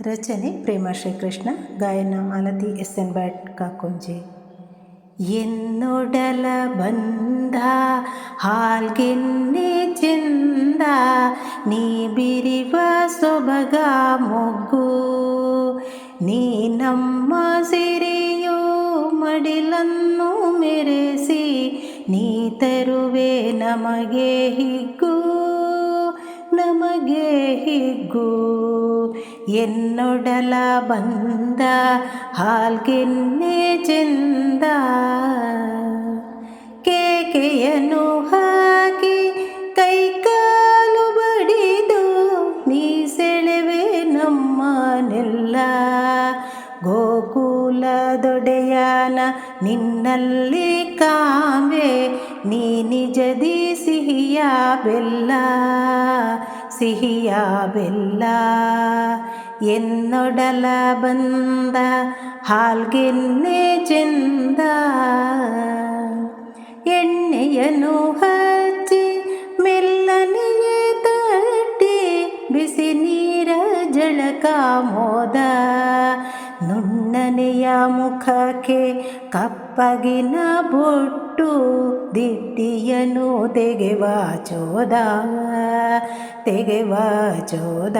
ರಚನೆ ಪ್ರೇಮ ಶ್ರೀಕೃಷ್ಣ ಗಾಯನ Malathi S N Bhat Kakonji ಎನ್ನೊಡಲ ಬಂದ ಹಾಲ್ಗೆನ್ನೆ ಚೆಂದ ನೀ ಬಿರಿವ ಸೊಬಗ ಮೊಗ್ಗು ನೀ ನಮ್ಮ ಸಿರಿಯೋ ಮಡಿಲನ್ನು ಮೆರೆಸಿ ನೀ ತರುವೆ ನಮಗೆ ಹಿಗ್ಗು ನಮಗೆ ಹಿಗ್ಗು ಎನ್ನೊಡಲ ಬಂದ ಹಾಲ್ಗೆನ್ನೆ ಚೆಂದ. ಕೇಕೆಯನು ಹಾಕಿ ಕೈಕಾಲು ಬಡಿದು ನೀ ಸೆಳೆವೆ ನಮ್ಮನೆಲ್ಲ ಗೋಕುಲದೊಡೆಯನ ನಿನ್ನಲ್ಲಿ ಕಾಂಬೆ, ನೀ ನಿಜದಿ ಸಿಹಿಯ ಬೆಲ್ಲ. ಸಿಹಿಯ ಬೆಲ್ಲ, ಎನ್ನೊಡಲ ಬಂದ ಹಾಲ್ಗೆನ್ನೆ ಚೆಂದ. ಎಣ್ಣೆಯನ್ನು ಹಚ್ಚಿ ಮೆಲ್ಲನೆಯೇ ತಟ್ಟಿ, ಬಿಸಿ ನೀರ ಜಳಕ ಮೋದ. ನುಣ್ಣನೆಯ ಮುಖಕ್ಕೆ ಕಪ್ಪಗಿನ ಬೊಟ್ಟು ದಿಟ್ಟಿಯನು ತೆಗೆವ ಚೋದ. ತೆಗೆವ ಚೋದ.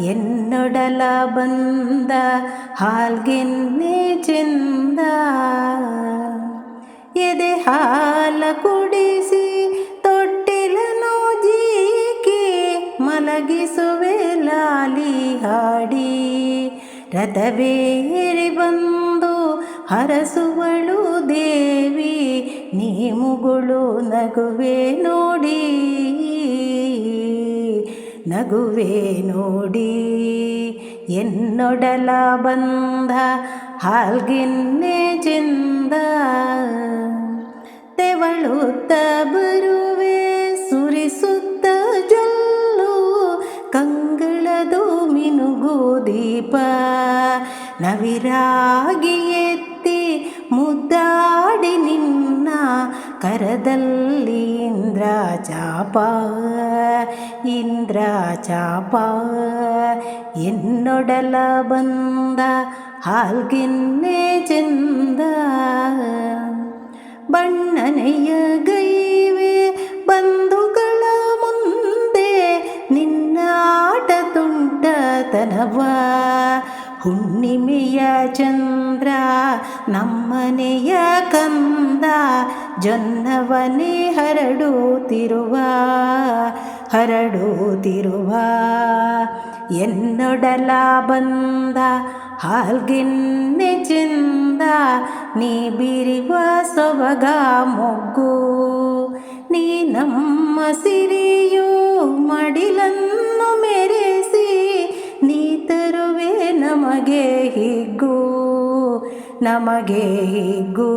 ಎನ್ನೊಡಲ ಬಂದ ಹಾಲ್ಗೆನ್ನೆ ಚೆಂದ. ಎದೆ ಹಾಲ ಕುಡಿಸಿ ತೊಟ್ಟಿಲನು ಜೀಕೆ ಮಲಗಿಸುವೆ ಲಾಲಿ ಹಾಡಿ. ರಥವೇರಿ ಬಂದು ಹರಸುವಳು ದೇವಿ, ನೀ ಮುಗುಳು ನಗುವೆ ನೋಡಿ. ನಗುವೆ ನೋಡಿ ಎನ್ನೊಡಲ ಬಂದ ಹಾಲ್ಗಿನ್ನೆ ಚೆಂದ. ತೆವಳುತ್ತ ಬರುವೆ ಸುರಿಸುತ್ತ ಜಲ್ಲು ಕಂಗಳದು ಮಿನುಗು ದೀಪ. ನವಿರಾಗಿ ಎತ್ತಿ ಮುದ್ದಾಡಿ ನಿನ್ನ ಕರದಲ್ಲಿ ಇಂದ್ರ ಚಾಪ ಇಂದ್ರ ಚಾಪ. ಎನ್ನೊಡಲ ಬಂದ ಹಾಲ್ಗಿನ್ನೆ ಚೆಂದ, ಬಣ್ಣನೆಯ ಗೈವೆ ಬಂಧುಗಳ ಮುಂದೆ ನಿನ್ನಾಟ ತುಂಟತನವ ಹುಣ್ಣಿಮೆಯ ಚಂದ್ರ, ನಮ್ಮನೆಯ ಕಂದ, ಜೊನ್ನವನೇ ಹರಡುತ್ತಿರುವ ಹರಡುತ್ತಿರುವ ಎನ್ನೊಡಲ ಬಂದ ಹಾಲ್ಗಿನ್ನೆ ಚೆಂದ ನೀ ಬಿರಿವ ಸೊಬಗ ಮೊಗ್ಗು. ನೀ ನಮ್ಮ ಸಿರಿಯೂ ಮಡಿಲನ್ನು ನಮಗೆ ಹಿಗ್ಗು ನಮಗೆ ಹಿಗ್ಗು.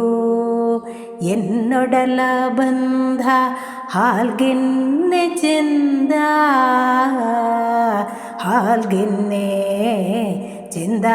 ಎನ್ನೊಡಲ ಬಂಧ ಹಾಲ್ಗೆನ್ನೆ ಚೆಂದ. ಹಾಲ್ಗೆನ್ನೆ ಚೆಂದ.